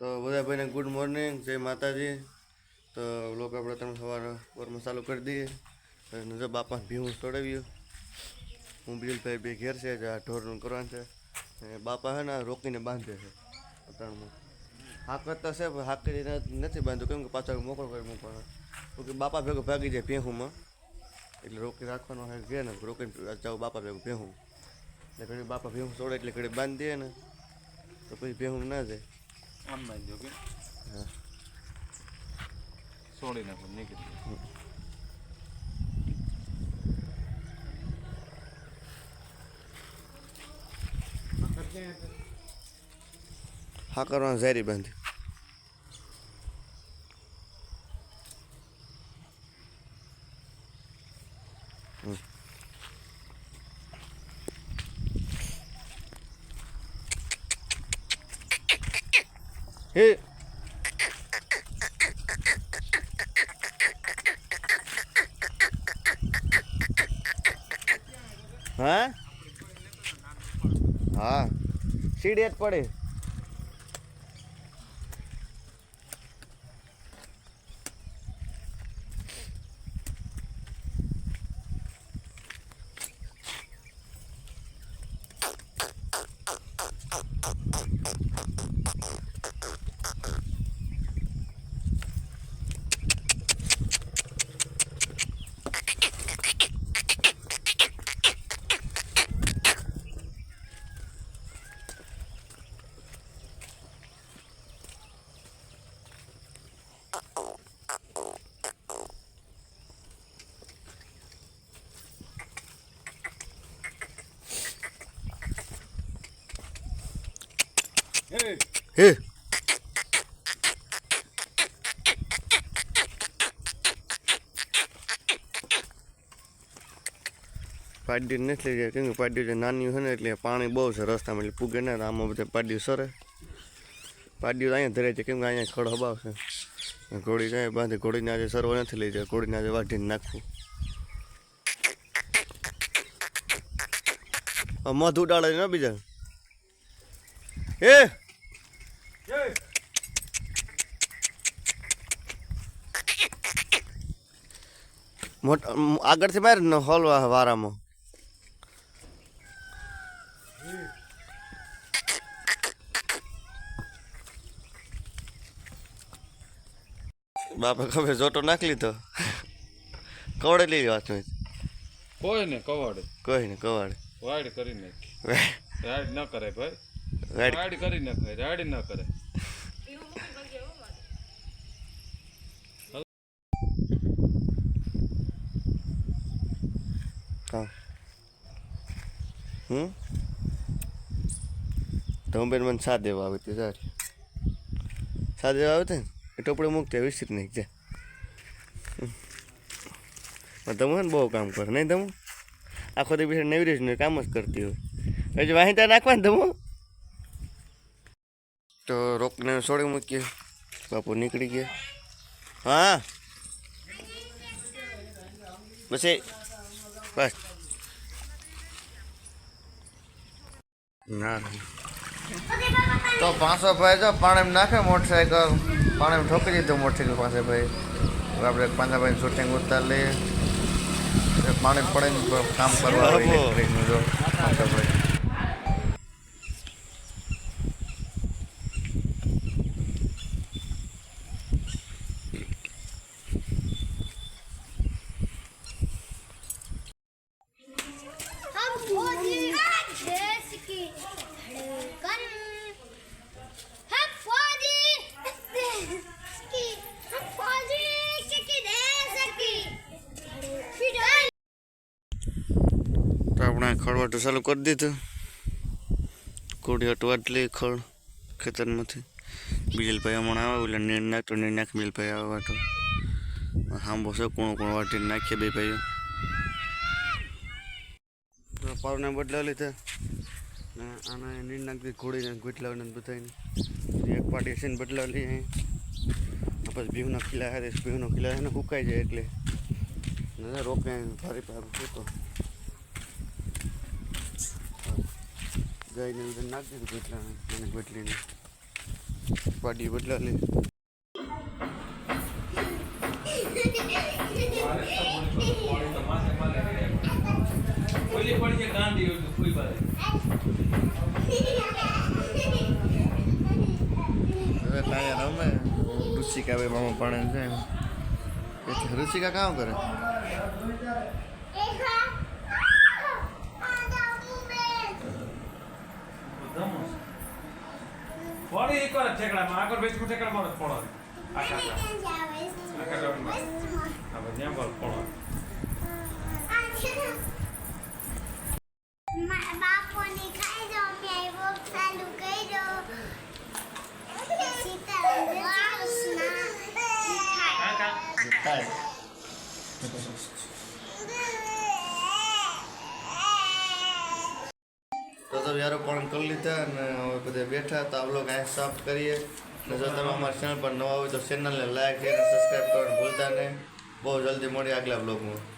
તો બધા ભાઈને ગુડ મોર્નિંગ જય માતાજી. તો લોકો આપણે તમે સવારે વરમાં ચાલુ કરી દઈએ. અને જો બાપા ભીવું તોડાવ્યું હું બિલભાઈ બે ઘેર છે, આ ઢોરનું કરવાનું છે. અને બાપા છે ને રોકીને બાંધે છે. અત્રણમાં હાક કરતા છે, પણ નથી બાંધ્યું. કેમ કે પાછળ મોકળો કરી મૂકવાનો કે બાપા ભેગો ભાગી જાય ભેહુંમાં. એટલે રોકી રાખવાનો હોય ઘેર ને, રોકીને જાઉં બાપા ભેગું ભેહું. એટલે ઘડી બાપા ભેહું તોડે એટલે ઘડી બાંધી દે ને, તો પછી ભેહું ના જાય. આમ બાંધજો કે છોડી નાખો નીકળી હા કરવાનું ઝેરી બાંધી. હે હા હા સીડી જ પડે હે. પાડ્યું નથી લઈ જાય, કેમ કે છે નાની છે ને એટલે પાણી બહુ છે રસ્તામાં, એટલે પૂગે ને, આમાં બધા પાડ્યું સરે. પાડ્યું અહીંયા ધરે છે, કેમ કે અહીંયા ખડ હબાવ ઘોડી જાય, બાંધે, ઘોડીને આજે સરવો નથી લઈ જાય, ઘોડીને આજે વાઢીને નાખવું. મધ ઉડાડે ને બીજા? એ મોટા આગળથી માર ને હોલ વારામાં. બાપે ખબર જોટો નાખી લીધો. કવડે લઈ વાત કોઈ ને કવાડે. કોઈ ને કવાડે. વાડ કરી નાખી. રાડ ન કરે ભાઈ. રાડ કરી નાખે રાડ ન કરે. હા હમ? ધમબેન મને સા દેવા આવી હતી સારી સા દેવા આવે ને એ ટોપડે મૂકતે વિસ્તરી નહીં છે તમે ને બહુ કામ કરે નહીં તમે? આખો દિવસ નેવી નવરી ને કામ જ કરતી હોય. હજી વાહિતા નાખવા ને તમે? તો રોકને છોડી મૂકીએ બાપુ નીકળી ગયા હા પછી બસ ના તો પાંચસો ભાઈ જો પાણી નાખે મોટરસાયકલ પાણી ઠોકી દીધું મોટરસાયકલ પાસે ભાઈ હવે આપણે પાંદાભાઈ શૂટિંગ ઉતાર લઈએ એ પાણી પડે ને કામ કરવા આવે ઇલેક્ટ્રિકનું જો પાંદાભાઈ हम તો ખળવાટું ચાલુ કરી દીધું. કોડી હટવાટ લઈ ખળ ખેતરમાંથી. બીજલભાઈ હમણાં આવે એટલે નીર નાખતો, નીર નાખ બીજલભાઈ આવે વાટો. હાંભો છે, કોણ કોણ વાટી નાખીએ બે ભાઈઓ. પાવને બદલા લીધા. ને આને નીર નાખી ઘોડીને ગોટલાને બધાને એક પાટી છે ને બદલાવ લઈએ પછી ભીવના ખીલા હારે, ભીવનો ખીલા એને સુકાઈ જાય એટલે. રોકે ભારે ભારે હતો ગાયને અંદર નાખી દીધું ગોટલા મને ગોટલીને પાડી બદલા લે. હવે કાંઈ રમે ઋષિકા ભાઈ મામા પાણે છે ઋષિકા કામ કરે? ઠેકડામાં. આગળ બેસું ઠેકડામાં જ આખા આખા આપણે પડો. બાપોને ખાઈ દો મેં એવો ચાલુ કરી દો સીતારામ. જય શ્રી કૃષ્ણ કાંઈ તો તો યારો પણ કરી લીધા અને હવે બધે બેઠા તો આ લોકો અહીં સાફ કરીએ. અને જો તમે અમારી ચેનલ પર નવા હોય તો ચેનલને લાઈક અને સબસ્ક્રાઈબ કરવાનું ભૂલતા નહીં. બહુ જલ્દી મળી આગલા બ્લોગમાં